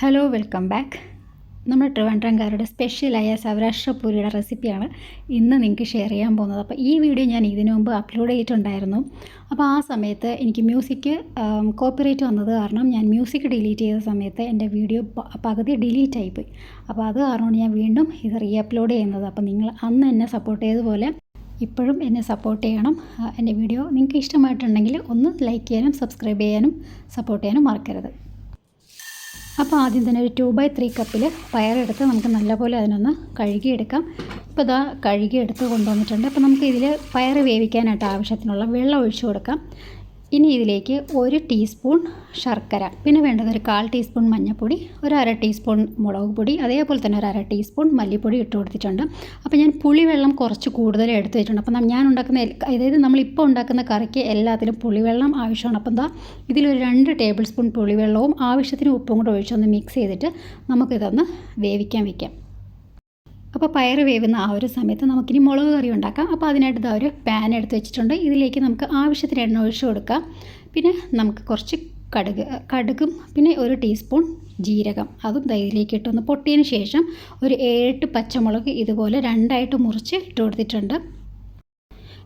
Hello welcome back നമ്മൾ ട്രിവാൻഡ്രംകാരുടെ സ്പെഷ്യലായ സൗരാഷ്ട്ര പൂരിയുടെ റെസിപ്പിയാണ് ഇന്ന് നിങ്ങൾക്ക് ഷെയർ ചെയ്യാൻ പോകുന്നത്. അപ്പോൾ ഈ വീഡിയോ ഞാൻ ഇതിനു മുമ്പ് അപ്ലോഡ് ചെയ്തിട്ടുണ്ടായിരുന്നു. അപ്പോൾ ആ സമയത്ത് എനിക്ക് മ്യൂസിക് കോപ്പിറൈറ്റ് വന്നത് കാരണം ഞാൻ മ്യൂസിക് ഡിലീറ്റ് ചെയ്ത സമയത്ത് എന്റെ വീഡിയോ പകുതി ഡിലീറ്റ് ആയിപ്പോയി. അപ്പോൾ അത് കാരണമാണ് ഞാൻ വീണ്ടും ഇത് റീ അപ്ലോഡ് ചെയ്യുന്നത്. അപ്പോൾ നിങ്ങൾ അന്ന് എന്നെ സപ്പോർട്ട് ചെയ്തതുപോലെ ഇപ്പോഴും എന്നെ സപ്പോർട്ട് ചെയ്യണം. എന്റെ വീഡിയോ നിങ്ങൾക്ക് ഇഷ്ടമായിട്ടുണ്ടെങ്കിൽ ഒന്ന് ലൈക്ക് ചെയ്യാനും സബ്സ്ക്രൈബ് ചെയ്യാനും സപ്പോർട്ട് ചെയ്യാനും മറക്കരുത്. അപ്പോൾ ആദ്യം തന്നെ ഒരു ടു ബൈ ത്രീ കപ്പിൽ പയറെടുത്ത് നമുക്ക് നല്ലപോലെ അതിനൊന്ന് കഴുകിയെടുക്കാം. ഇപ്പോൾ ഇതാ കഴുകിയെടുത്ത് കൊണ്ടുവന്നിട്ടുണ്ട്. അപ്പോൾ നമുക്ക് ഇതിൽ പയർ വേവിക്കാനായിട്ട് ആവശ്യത്തിനുള്ള വെള്ളം ഒഴിച്ചു കൊടുക്കാം. ഇനി ഇതിലേക്ക് ഒരു ടീസ്പൂൺ ശർക്കര പിന്നെ വേണ്ടത് ഒരു കാൽ ടീസ്പൂൺ മഞ്ഞൾപ്പൊടി ഒരു അര ടീസ്പൂൺ മുളക് പൊടി അതേപോലെ തന്നെ ഒരു അര ടീസ്പൂൺ മല്ലിപ്പൊടി ഇട്ട് കൊടുത്തിട്ടുണ്ട്. അപ്പോൾ ഞാൻ പുളിവെള്ളം കുറച്ച് കൂടുതൽ എടുത്ത് വെച്ചിട്ടുണ്ട്. അപ്പം ഞാൻ ഉണ്ടാക്കുന്ന അതായത് നമ്മളിപ്പോൾ ഉണ്ടാക്കുന്ന കറിക്ക് എല്ലാത്തിലും പുളിവെള്ളം ആവശ്യമാണ്. അപ്പം എന്താ ഇതിലൊരു രണ്ട് ടേബിൾ സ്പൂൺ പുളിവെള്ളവും ആവശ്യത്തിന് ഉപ്പും കൂടെ ഒഴിച്ചൊന്ന് മിക്സ് ചെയ്തിട്ട് നമുക്കിതൊന്ന് വേവിക്കാൻ വയ്ക്കാം അപ്പോൾ പയർ വേവുന്ന ആ ഒരു സമയത്ത് നമുക്കിനി മുളക് കറി ഉണ്ടാക്കാം. അപ്പോൾ അതിനായിട്ട് ഇതാ ഒരു പാൻ എടുത്ത് വെച്ചിട്ടുണ്ട്. ഇതിലേക്ക് നമുക്ക് ആവശ്യത്തിന് എണ്ണ ഒഴിച്ച് കൊടുക്കാം. പിന്നെ നമുക്ക് കുറച്ച് കടുക് കടുകും പിന്നെ ഒരു ടീസ്പൂൺ ജീരകം. അതും ദൈവത്തിലേക്ക് ഇട്ടൊന്ന് പൊട്ടിയതിന് ശേഷം ഒരു ഏഴെട്ട് പച്ചമുളക് ഇതുപോലെ രണ്ടായിട്ട് മുറിച്ച് ഇട്ട് കൊടുത്തിട്ടുണ്ട്.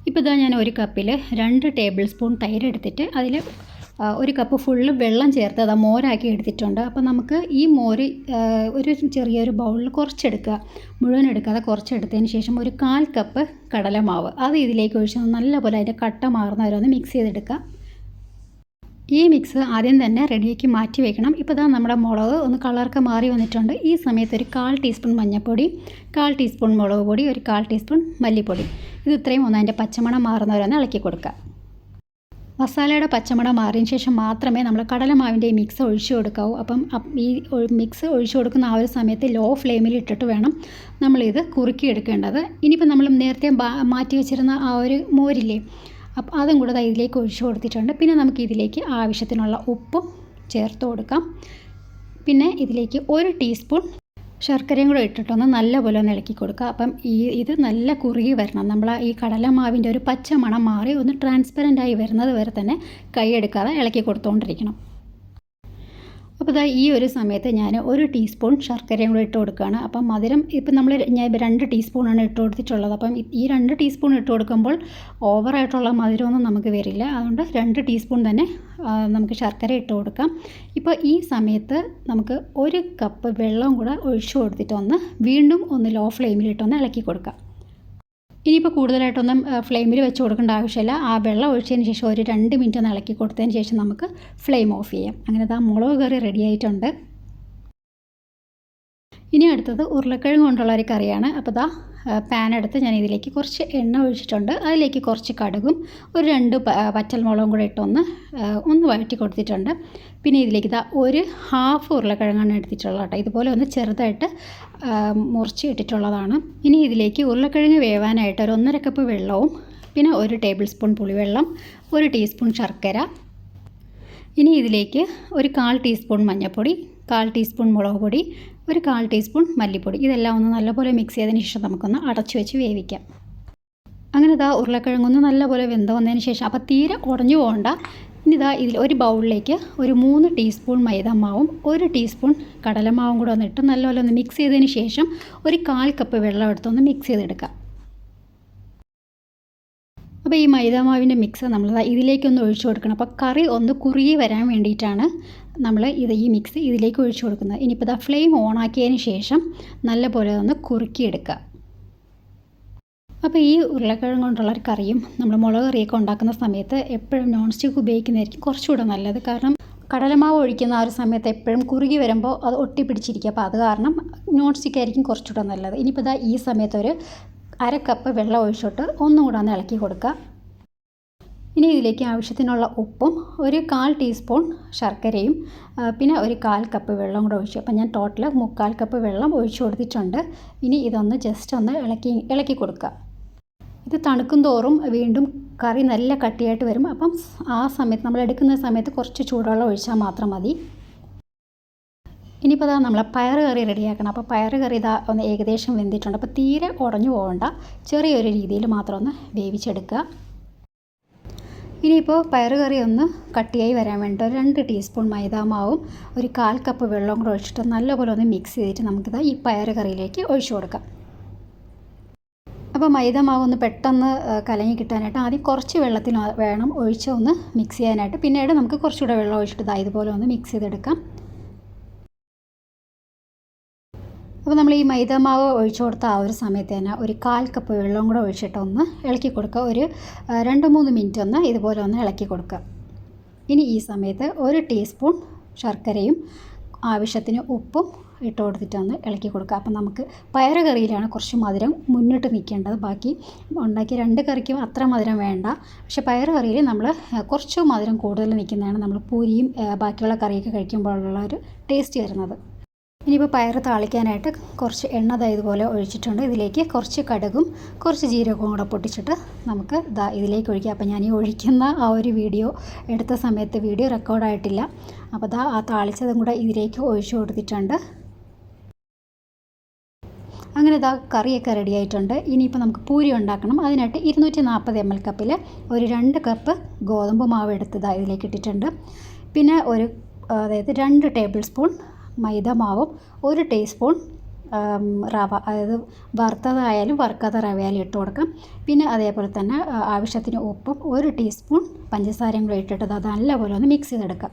ഇപ്പോൾ ഇതാ ഞാൻ ഒരു കപ്പിൽ രണ്ട് ടേബിൾ സ്പൂൺ തൈര് എടുത്തിട്ട് അതിൽ ഒരു കപ്പ് ഫുള്ള് വെള്ളം ചേർത്ത് അത് മോരാക്കി എടുത്തിട്ടുണ്ട്. അപ്പോൾ നമുക്ക് ഈ മോര് ഒരു ചെറിയൊരു ബൗളിൽ കുറച്ചെടുക്കുക. മുഴുവൻ എടുക്കാതെ കുറച്ചെടുത്തതിന് ശേഷം ഒരു കാൽ കപ്പ് കടലമാവ് അത് ഇതിലേക്ക് ഒഴിച്ച് നല്ലപോലെ അതിന്റെ കട്ട മാറുന്ന വരെ ഒന്ന് മിക്സ് ചെയ്തെടുക്കുക. ഈ മിക്സ് ആദ്യം തന്നെ റെഡിയാക്കി മാറ്റി വെക്കണം. ഇപ്പോൾ ഇതാ നമ്മുടെ മുളക് ഒന്ന് കളറൊക്കെ മാറി വന്നിട്ടുണ്ട്. ഈ സമയത്ത് ഒരു കാൽ ടീസ്പൂൺ മഞ്ഞൾപ്പൊടി കാൽ ടീസ്പൂൺ മുളക് പൊടി ഒരു കാൽ ടീസ്പൂൺ മല്ലിപ്പൊടി. ഇത് ഇത്രയും ഒന്ന് അതിന്റെ പച്ചമണം മാറുന്നവരൊന്ന് ഇളക്കി കൊടുക്കുക. മസാലയുടെ പച്ചമണം മാറിയതിന് ശേഷം മാത്രമേ നമ്മൾ കടലമാവിന്റെ ഈ മിക്സ് ഒഴിച്ചു കൊടുക്കാവൂ. അപ്പം ഈ മിക്സ് ഒഴിച്ചു കൊടുക്കുന്ന ആ ഒരു സമയത്ത് ലോ ഫ്ലെയിമിൽ ഇട്ടിട്ട് വേണം നമ്മളിത് കുറുക്കി എടുക്കേണ്ടത് ഇനിയിപ്പോൾ നമ്മൾ നേരത്തെ മാറ്റി വെച്ചിരുന്ന ആ ഒരു മോരില്ലേ അപ്പം അതും കൂടെ ഇതിലേക്ക് ഒഴിച്ചു കൊടുത്തിട്ടുണ്ട്. പിന്നെ നമുക്ക് ഇതിലേക്ക് ആവശ്യത്തിനുള്ള ഉപ്പും ചേർത്ത് കൊടുക്കാം. പിന്നെ ഇതിലേക്ക് ഒരു ടീസ്പൂൺ ശർക്കരയും കൂടെ ഇട്ടിട്ടൊന്ന് നല്ലപോലെ ഒന്ന് ഇളക്കി കൊടുക്കുക. അപ്പം ഈ ഇത് നല്ല കുറുകി വരണം. നമ്മൾ ഈ കടലമാവിന്റെ ഒരു പച്ച മണം മാറി ഒന്ന് ട്രാൻസ്പെറന്റ് ആയി വരുന്നത് വരെ തന്നെ കൈയെടുക്കാതെ ഇളക്കി കൊടുത്തുകൊണ്ടിരിക്കണം അപ്പോൾ ഇതാ ഈ ഒരു സമയത്ത് ഞാൻ ഒരു ടീസ്പൂൺ ശർക്കരയും കൂടെ ഇട്ട് കൊടുക്കുകയാണ്. അപ്പം മധുരം ഇപ്പം നമ്മൾ ഞാൻ രണ്ട് ടീസ്പൂണാണ് ഇട്ട് കൊടുത്തിട്ടുള്ളത്. അപ്പം ഈ രണ്ട് ടീസ്പൂൺ ഇട്ട് കൊടുക്കുമ്പോൾ ഓവറായിട്ടുള്ള മധുരമൊന്നും നമുക്ക് വരില്ല. അതുകൊണ്ട് രണ്ട് ടീസ്പൂൺ തന്നെ നമുക്ക് ശർക്കര ഇട്ട് കൊടുക്കാം. ഇപ്പോൾ ഈ സമയത്ത് നമുക്ക് ഒരു കപ്പ് വെള്ളം കൂടെ ഒഴിച്ചു കൊടുത്തിട്ടൊന്ന് വീണ്ടും ഒന്ന് ലോ ഫ്ലെയിമിലിട്ടൊന്ന് ഇളക്കി കൊടുക്കാം. ഇനിയിപ്പോൾ കൂടുതലായിട്ടൊന്നും ഫ്ലെയിമിൽ വെച്ച് കൊടുക്കേണ്ട ആവശ്യമില്ല. ആ വെള്ളം ഒഴിച്ചതിന് ശേഷം ഒരു രണ്ട് മിനിറ്റ് ഒന്ന് ഇളക്കി കൊടുത്തതിന് ശേഷം നമുക്ക് ഫ്ലെയിം ഓഫ് ചെയ്യാം. അങ്ങനെ ആ മുളക് കറി റെഡി ആയിട്ടുണ്ട്. ഇനി അടുത്തത് ഉരുളക്കിഴങ്ങ് കൊണ്ടുള്ള ഒരു കറിയാണ്. അപ്പോൾ ദാ പാൻ എടുത്ത് ഞാൻ ഇതിലേക്ക് കുറച്ച് എണ്ണ ഒഴിച്ചിട്ടുണ്ട്. അതിലേക്ക് കുറച്ച് കടുകും ഒരു രണ്ട് പ- വറ്റൽമുളകും കൂടെ ഇട്ടൊന്ന് ഒന്ന് വഴറ്റി കൊടുത്തിട്ടുണ്ട്. പിന്നെ ഇതിലേക്ക് ഇതാ ഒരു ഹാഫ് ഉരുളക്കിഴങ്ങാണ് എടുത്തിട്ടുള്ളത് കേട്ടോ. ഇതുപോലെ ഒന്ന് ചെറുതായിട്ട് മുറിച്ച് ഇട്ടിട്ടുള്ളതാണ്. ഇനി ഇതിലേക്ക് ഉരുളക്കിഴങ്ങ് വേവാനായിട്ട് ഒരു ഒന്നര കപ്പ് വെള്ളവും പിന്നെ ഒരു ടേബിൾ സ്പൂൺ പുളിവെള്ളം ഒരു ടീസ്പൂൺ ശർക്കര. ഇനി ഇതിലേക്ക് ഒരു കാൽ ടീസ്പൂൺ മഞ്ഞൾപ്പൊടി കാൽ ടീസ്പൂൺ മുളക് പൊടി ഒരു കാൽ ടീസ്പൂൺ മല്ലിപ്പൊടി. ഇതെല്ലാം ഒന്ന് നല്ലപോലെ മിക്സ് ചെയ്തതിന് ശേഷം നമുക്കൊന്ന് അടച്ചു വെച്ച് വേവിക്കാം. അങ്ങനെ ഇതാ ഉരുളക്കിഴങ്ങൊന്ന് നല്ലപോലെ വെന്ത് വന്നതിന് ശേഷം അപ്പോൾ തീരെ ഉടഞ്ഞു പോകണ്ട. ഇനി ഇതാ ഇതിൽ ഒരു ബൗളിലേക്ക് ഒരു മൂന്ന് ടീസ്പൂൺ മൈദമാവും ഒരു ടീസ്പൂൺ കടലമാവും കൂടെ ഒന്ന് ഇട്ട് നല്ലപോലെ ഒന്ന് മിക്സ് ചെയ്തതിന് ശേഷം ഒരു കാൽ കപ്പ് വെള്ളം എടുത്തൊന്ന് മിക്സ് ചെയ്തെടുക്കാം. അപ്പോൾ ഈ മൈദാമാവിന്റെ മിക്സ് നമ്മൾ ഇതിലേക്കൊന്ന് ഒഴിച്ചു കൊടുക്കണം. അപ്പോൾ കറി ഒന്ന് കുറുകി വരാൻ വേണ്ടിയിട്ടാണ് നമ്മൾ ഇത് ഈ മിക്സ് ഇതിലേക്ക് ഒഴിച്ചു കൊടുക്കുന്നത്. ഇനിയിപ്പോൾ ഇതാ ഫ്ലെയിം ഓൺ ആക്കിയതിന് ശേഷം നല്ലപോലെ ഒന്ന് കുറുക്കിയെടുക്കുക. അപ്പോൾ ഈ ഉരുളക്കിഴങ്ങ് കൊണ്ടുള്ള ഒരു കറിയും നമ്മൾ മുളക് കറിയൊക്കെ ഉണ്ടാക്കുന്ന സമയത്ത് എപ്പോഴും നോൺ സ്റ്റിക്ക് ഉപയോഗിക്കുന്നതായിരിക്കും കുറച്ചുകൂടെ നല്ലത്. കാരണം കടലമാവ് ഒഴിക്കുന്ന ആ ഒരു സമയത്ത് എപ്പോഴും കുറുകി വരുമ്പോൾ അത് ഒട്ടിപ്പിടിച്ചിരിക്കുക. അപ്പോൾ അത് കാരണം നോൺ സ്റ്റിക്ക് ആയിരിക്കും കുറച്ചുകൂടെ നല്ലത്. ഇനിയിപ്പോൾ ഇതാ ഈ സമയത്ത് ഒരു അര കപ്പ് വെള്ളം ഒഴിച്ചിട്ട് ഒന്നും കൂടെ ഒന്ന് ഇളക്കി കൊടുക്കുക. ഇനി ഇതിലേക്ക് ആവശ്യത്തിനുള്ള ഉപ്പും ഒരു കാൽ ടീസ്പൂൺ ശർക്കരയും പിന്നെ ഒരു കാൽ കപ്പ് വെള്ളം കൂടെ ഒഴിച്ചു. അപ്പം ഞാൻ ടോട്ടൽ മുക്കാൽ കപ്പ് വെള്ളം ഒഴിച്ചു കൊടുത്തിട്ടുണ്ട്. ഇനി ഇതൊന്ന് ജസ്റ്റ് ഒന്ന് ഇളക്കി ഇളക്കി കൊടുക്കുക. ഇത് തണുക്കും തോറും വീണ്ടും കറി നല്ല കട്ടിയായിട്ട് വരും. അപ്പം ആ സമയത്ത് നമ്മൾ എടുക്കുന്ന സമയത്ത് കുറച്ച് ചൂടുവെള്ളം ഒഴിച്ചാൽ മാത്രം മതി. ഇനിയിപ്പോൾ അതാ നമ്മളെ പയർ കറി റെഡിയാക്കണം. അപ്പോൾ പയർ കറി ഇതാ ഒന്ന് ഏകദേശം വെന്തിട്ടുണ്ട്. അപ്പോൾ തീരെ ഉടഞ്ഞു പോകണ്ട ചെറിയൊരു രീതിയിൽ മാത്രം ഒന്ന് വേവിച്ചെടുക്കുക. ഇനിയിപ്പോൾ പയറുകറി ഒന്ന് കട്ടിയായി വരാൻ വേണ്ടി ഒരു രണ്ട് ടീസ്പൂൺ മൈദാമാവും ഒരു കാൽ കപ്പ് വെള്ളവും കൂടെ ഒഴിച്ചിട്ട് നല്ലപോലെ ഒന്ന് മിക്സ് ചെയ്തിട്ട് നമുക്കിത് ഈ പയറുകറിയിലേക്ക് ഒഴിച്ചു കൊടുക്കാം. അപ്പോൾ മൈദ മാവ് ഒന്ന് പെട്ടെന്ന് കലങ്ങി കിട്ടാനായിട്ട് ആദ്യം കുറച്ച് വെള്ളത്തിൽ വേണം ഒഴിച്ച് ഒന്ന് മിക്സ് ചെയ്യാനായിട്ട്. പിന്നീട് നമുക്ക് കുറച്ചുകൂടെ വെള്ളം ഒഴിച്ചിട്ട് ഇതാ ഇതുപോലെ ഒന്ന് മിക്സ് ചെയ്തെടുക്കാം. അപ്പോൾ നമ്മൾ ഈ മൈദമാവ് ഒഴിച്ചു കൊടുത്ത ആ ഒരു സമയത്ത് തന്നെ ഒരു കാൽ കപ്പ് വെള്ളവും കൂടെ ഒഴിച്ചിട്ട് ഒന്ന് ഇളക്കി കൊടുക്കുക. ഒരു രണ്ട് മൂന്ന് മിനിറ്റ് ഒന്ന് ഇതുപോലെ ഒന്ന് ഇളക്കി കൊടുക്കുക. ഇനി ഈ സമയത്ത് ഒരു ടീസ്പൂൺ ശർക്കരയും ആവശ്യത്തിന് ഉപ്പും ഇട്ട് കൊടുത്തിട്ടൊന്ന് ഇളക്കി കൊടുക്കുക. അപ്പം നമുക്ക് പയറ് കറിയിലാണ് കുറച്ച് മധുരം മുന്നിട്ട് നിൽക്കേണ്ടത്. ബാക്കി ഉണ്ടാക്കിയ രണ്ട് കറിക്കും അത്ര മധുരം വേണ്ട. പക്ഷെ പയറ് കറിയിൽ നമ്മൾ കുറച്ച് മധുരം കൂടുതൽ നിൽക്കുന്നതാണ് നമ്മൾ പൂരിയും ബാക്കിയുള്ള കറിയൊക്കെ കഴിക്കുമ്പോഴുള്ള ഒരു ടേസ്റ്റ് വരുന്നത്. ഇനിയിപ്പോൾ പയർ താളിക്കാനായിട്ട് കുറച്ച് എണ്ണ ദാ ഇതുപോലെ ഒഴിച്ചിട്ടുണ്ട്. ഇതിലേക്ക് കുറച്ച് കടുകും കുറച്ച് ജീരകവും കൂടെ പൊട്ടിച്ചിട്ട് നമുക്ക് ദാ ഇതിലേക്ക് ഒഴിക്കുക അപ്പോൾ ഞാൻ ഈ ഒഴിക്കുന്ന ആ ഒരു വീഡിയോ എടുത്ത സമയത്ത് വീഡിയോ റെക്കോർഡായിട്ടില്ല അപ്പോൾ ദാ ആ താളിച്ചതും കൂടെ ഇതിലേക്ക് ഒഴിച്ചു കൊടുത്തിട്ടുണ്ട്. അങ്ങനെ ഇതാ കറിയൊക്കെ റെഡി ആയിട്ടുണ്ട്. ഇനിയിപ്പോൾ നമുക്ക് പൂരി ഉണ്ടാക്കണം. അതിനായിട്ട് ഇരുന്നൂറ്റി നാൽപ്പത് എം എൽ കപ്പിൽ ഒരു രണ്ട് കപ്പ് ഗോതമ്പ് മാവ് എടുത്ത് ഇതാ ഇതിലേക്ക് ഇട്ടിട്ടുണ്ട്. പിന്നെ ഒരു അതായത് രണ്ട് ടേബിൾ സ്പൂൺ മൈദ മാവും ഒരു ടീസ്പൂൺ റവ അതായത് വറുത്തതായാലും വറുക്കാത്ത റവയായാലും ഇട്ട് കൊടുക്കാം. പിന്നെ അതേപോലെ തന്നെ ആവശ്യത്തിന് ഉപ്പും ഒരു ടീസ്പൂൺ പഞ്ചസാരയും കൂടെ ഇട്ടിട്ട് അത് നല്ലപോലെ ഒന്ന് മിക്സ് ചെയ്തെടുക്കാം.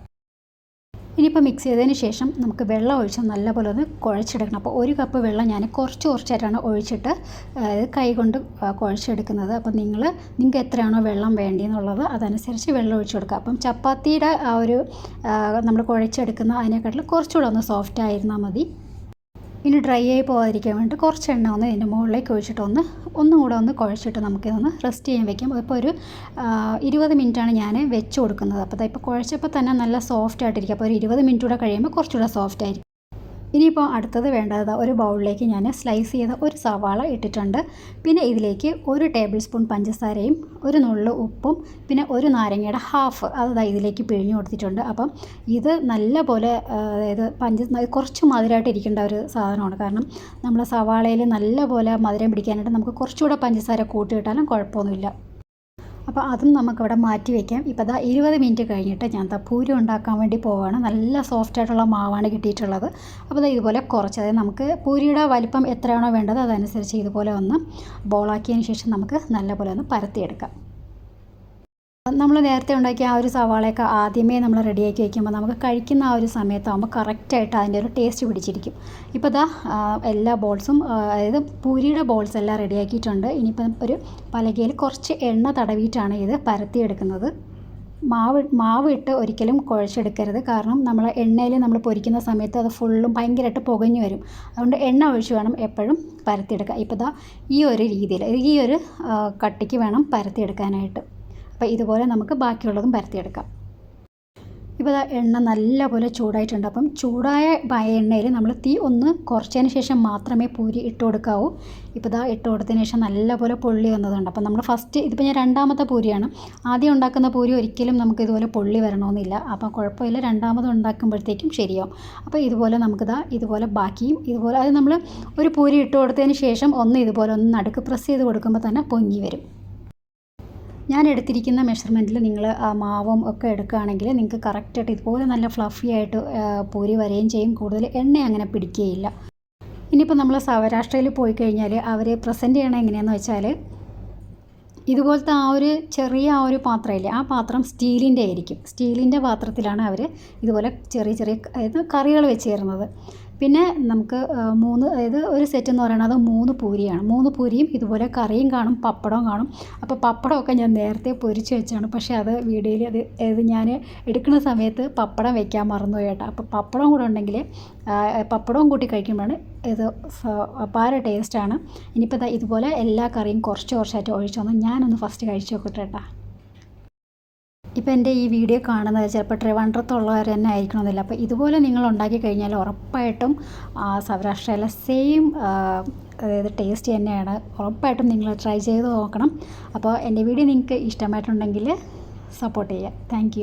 ഇനിയിപ്പോൾ മിക്സ് ചെയ്തതിന് ശേഷം നമുക്ക് വെള്ളം ഒഴിച്ച് നല്ലപോലെ ഒന്ന് കുഴച്ചെടുക്കണം. അപ്പോൾ ഒരു കപ്പ് വെള്ളം ഞാൻ കുറച്ച് കുറച്ചായിട്ടാണ് ഒഴിച്ചിട്ട് കൈ കൊണ്ട് കുഴച്ചെടുക്കുന്നത്. അപ്പോൾ നിങ്ങൾ നിങ്ങൾക്ക് എത്രയാണോ വെള്ളം വേണ്ടിയെന്നുള്ളത് അതനുസരിച്ച് വെള്ളം ഒഴിച്ചു കൊടുക്കുക. അപ്പം ചപ്പാത്തിയുടെ ആ ഒരു നമ്മൾ കുഴച്ചെടുക്കുന്ന അതിനെക്കാട്ടിലും കുറച്ചുകൂടെ ഒന്ന് സോഫ്റ്റ് ആയിരുന്നാൽ മതി. ഇനി ഡ്രൈ ആയി പോകാതിരിക്കാൻ വേണ്ടി കുറച്ച് എണ്ണ ഒന്ന് ഇതിന്റെ മുകളിലേക്ക് ഒഴിച്ചിട്ട് ഒന്ന് ഒന്നും കൂടെ ഒന്ന് കുഴച്ചിട്ട് നമുക്കിതൊന്ന് റെസ്റ്റ് ചെയ്യാൻ വെക്കാം. ഇപ്പോൾ ഒരു ഇരുപത് മിനിറ്റാണ് ഞാൻ വെച്ച് കൊടുക്കുന്നത്. അപ്പോൾ ഇപ്പോൾ കുഴച്ചപ്പോൾ തന്നെ നല്ല സോഫ്റ്റ് ആയിട്ടിരിക്കും. അപ്പോൾ ഒരു ഇരുപത് മിനിറ്റ് കൂടെ കഴിയുമ്പോൾ കുറച്ചുകൂടെ സോഫ്റ്റ് ആയിരിക്കും. ഇനിയിപ്പോൾ അടുത്തത് വേണ്ടത് ഒരു ബൗളിലേക്ക് ഞാൻ സ്ലൈസ് ചെയ്ത ഒരു സവാള ഇട്ടിട്ടുണ്ട്. പിന്നെ ഇതിലേക്ക് ഒരു ടേബിൾ സ്പൂൺ പഞ്ചസാരയും ഒരു നുള്ളു ഉപ്പും പിന്നെ ഒരു നാരങ്ങയുടെ ഹാഫ് അത് ഇതിലേക്ക് പിഴിഞ്ഞു കൊടുത്തിട്ടുണ്ട്. അപ്പം ഇത് നല്ല പോലെ അതായത് പഞ്ച കുറച്ച് മധുരമായിട്ട് ഇരിക്കേണ്ട ഒരു സാധനമാണ്. കാരണം നമ്മൾ സവാളയിൽ നല്ല പോലെ മധുരം പിടിക്കാനായിട്ട് നമുക്ക് കുറച്ചുകൂടെ പഞ്ചസാര കൂട്ടിയിട്ടാലും കുഴപ്പമൊന്നുമില്ല. അപ്പോൾ അതും നമുക്കിവിടെ മാറ്റി വയ്ക്കാം ഇപ്പോൾ അതാ ഇരുപത് മിനിറ്റ് കഴിഞ്ഞിട്ട് ഞാൻ ദാ പൂരി ഉണ്ടാക്കാൻ വേണ്ടി പോവുകയാണ് നല്ല സോഫ്റ്റ് ആയിട്ടുള്ള മാവാണ് കിട്ടിയിട്ടുള്ളത്. അപ്പോൾ ഇതുപോലെ കുറച്ച് അതായത് നമുക്ക് പൂരിയുടെ വലിപ്പം എത്രയാണോ വേണ്ടത് അതനുസരിച്ച് ഇതുപോലെ ഒന്ന് ബോളാക്കിയതിന് ശേഷം നമുക്ക് നല്ലപോലെ ഒന്ന് പരത്തിയെടുക്കാം. നമ്മൾ നേരത്തെ ഉണ്ടാക്കിയ ആ ഒരു സവാളയൊക്കെ ആദ്യമേ നമ്മൾ റെഡിയാക്കി വയ്ക്കുമ്പോൾ നമുക്ക് കഴിക്കുന്ന ആ ഒരു സമയത്താകുമ്പോൾ കറക്റ്റായിട്ട് അതിന്റെ ഒരു ടേസ്റ്റ് പിടിച്ചിരിക്കും. ഇപ്പോൾ ദാ എല്ലാ ബോൾസും അതായത് പൂരിയുടെ ബോൾസ് എല്ലാം റെഡിയാക്കിയിട്ടുണ്ട്. ഇനിയിപ്പം ഒരു പലകയിൽ കുറച്ച് എണ്ണ തടവിയിട്ടാണ് ഇത് പരത്തിയെടുക്കുന്നത്. മാവ് മാവ് ഇട്ട് ഒരിക്കലും കുഴച്ചെടുക്കരുത്. കാരണം നമ്മൾ എണ്ണയിൽ നമ്മൾ പൊരിക്കുന്ന സമയത്ത് അത് ഫുള്ളും ഭയങ്കരമായിട്ട് പുകഞ്ഞു വരും. അതുകൊണ്ട് എണ്ണ ഒഴിച്ച് വേണം എപ്പോഴും പരത്തിയെടുക്കുക ഇപ്പോൾ ദാ ഈ ഒരു രീതിയിൽ ഈ ഒരു കട്ടിക്ക് വേണം പരത്തിയെടുക്കാനായിട്ട്. അപ്പോൾ ഇതുപോലെ നമുക്ക് ബാക്കിയുള്ളതും പരത്തിയെടുക്കാം. ഇപ്പോൾ എണ്ണ നല്ലപോലെ ചൂടായിട്ടുണ്ട്. അപ്പം ചൂടായ എണ്ണയിൽ നമ്മൾ തീ ഒന്ന് കുറച്ചതിന് ശേഷം മാത്രമേ പൂരി ഇട്ട് കൊടുക്കാവൂ. ഇപ്പോൾ ഇതാ ഇട്ട് കൊടുത്തതിന് ശേഷം നല്ലപോലെ പൊള്ളി വന്നതുണ്ട്. അപ്പം നമ്മൾ ഫസ്റ്റ് ഇതിപ്പോൾ ഞാൻ രണ്ടാമത്തെ പൂരിയാണ്. ആദ്യം ഉണ്ടാക്കുന്ന പൂരി ഒരിക്കലും നമുക്ക് ഇതുപോലെ പൊള്ളി വരണമെന്നില്ല. അപ്പം കുഴപ്പമില്ല. രണ്ടാമത് ഉണ്ടാക്കുമ്പോഴത്തേക്കും ശരിയാവും. അപ്പോൾ ഇതുപോലെ നമുക്കിതാ ഇതുപോലെ ബാക്കിയും ഇതുപോലെ അത് നമ്മൾ ഒരു പൂരി ഇട്ട് കൊടുത്തതിന് ശേഷം ഒന്ന് ഇതുപോലെ ഒന്ന് നടുക്ക് പ്രസ് ചെയ്ത് കൊടുക്കുമ്പോൾ തന്നെ പൊങ്ങി വരും. ഞാൻ എടുത്തിരിക്കുന്ന മെഷർമെന്റിൽ നിങ്ങൾ ആ മാവും ഒക്കെ എടുക്കുകയാണെങ്കിൽ നിങ്ങൾക്ക് കറക്റ്റായിട്ട് ഇതുപോലെ നല്ല ഫ്ലഫി ആയിട്ട് പൂരി വരികയും ചെയ്യും. കൂടുതൽ എണ്ണ അങ്ങനെ പിടിക്കുകയില്ല ഇനിയിപ്പോൾ നമ്മൾ സൗരാഷ്ട്രയിൽ പോയി കഴിഞ്ഞാൽ അവർ പ്രസന്റ് ചെയ്യണത് എങ്ങനെയാണെന്ന് വെച്ചാൽ ഇതുപോലത്തെ ആ ഒരു ചെറിയ ആ ഒരു പാത്രമില്ലേ ആ പാത്രം സ്റ്റീലിന്റെ ആയിരിക്കും. സ്റ്റീലിന്റെ പാത്രത്തിലാണ് അവർ ഇതുപോലെ ചെറിയ ചെറിയ കറികൾ വെച്ച് തരുന്നത്. പിന്നെ നമുക്ക് മൂന്ന് അതായത് ഒരു സെറ്റ് എന്ന് പറയുന്നത് മൂന്ന് പൂരിയാണ്. മൂന്ന് പൂരിയും ഇതുപോലെ കറിയും കാണും പപ്പടവും കാണും. അപ്പോൾ പപ്പടമൊക്കെ ഞാൻ നേരത്തെ പൊരിച്ച് വെച്ചാണ്. പക്ഷേ അത് വീഡിയോയിൽ അത് അതായത് ഞാൻ എടുക്കുന്ന സമയത്ത് പപ്പടം വെക്കാൻ മറന്നു കേട്ടോ. അപ്പോൾ പപ്പടം കൂടെ ഉണ്ടെങ്കിൽ പപ്പടവും കൂട്ടി കഴിക്കുമ്പോഴാണ് ഇത് അപാര ടേസ്റ്റാണ് ഇനിയിപ്പോൾ ഇതുപോലെ എല്ലാ കറിയും കുറച്ച് കുറച്ചായിട്ട് ഒഴിച്ചു വന്ന് ഞാനൊന്ന് ഫസ്റ്റ് കഴിച്ച് നോക്കട്ടെ കേട്ടോ. ഇപ്പോൾ എന്റെ ഈ വീഡിയോ കാണുന്നത് ചിലപ്പോൾ ട്രിവാൻഡ്രത്തുള്ളവർ തന്നെ ആയിരിക്കണമെന്നില്ല. അപ്പോൾ ഇതുപോലെ നിങ്ങൾ ഉണ്ടാക്കി കഴിഞ്ഞാൽ ഉറപ്പായിട്ടും ആ സൗരാഷ്ട്രയിലെ സെയിം അതായത് ടേസ്റ്റ് തന്നെയാണ്. ഉറപ്പായിട്ടും നിങ്ങൾ ട്രൈ ചെയ്ത് നോക്കണം. അപ്പോൾ എന്റെ വീഡിയോ നിങ്ങൾക്ക് ഇഷ്ടമായിട്ടുണ്ടെങ്കിൽ സപ്പോർട്ട് ചെയ്യുക. താങ്ക്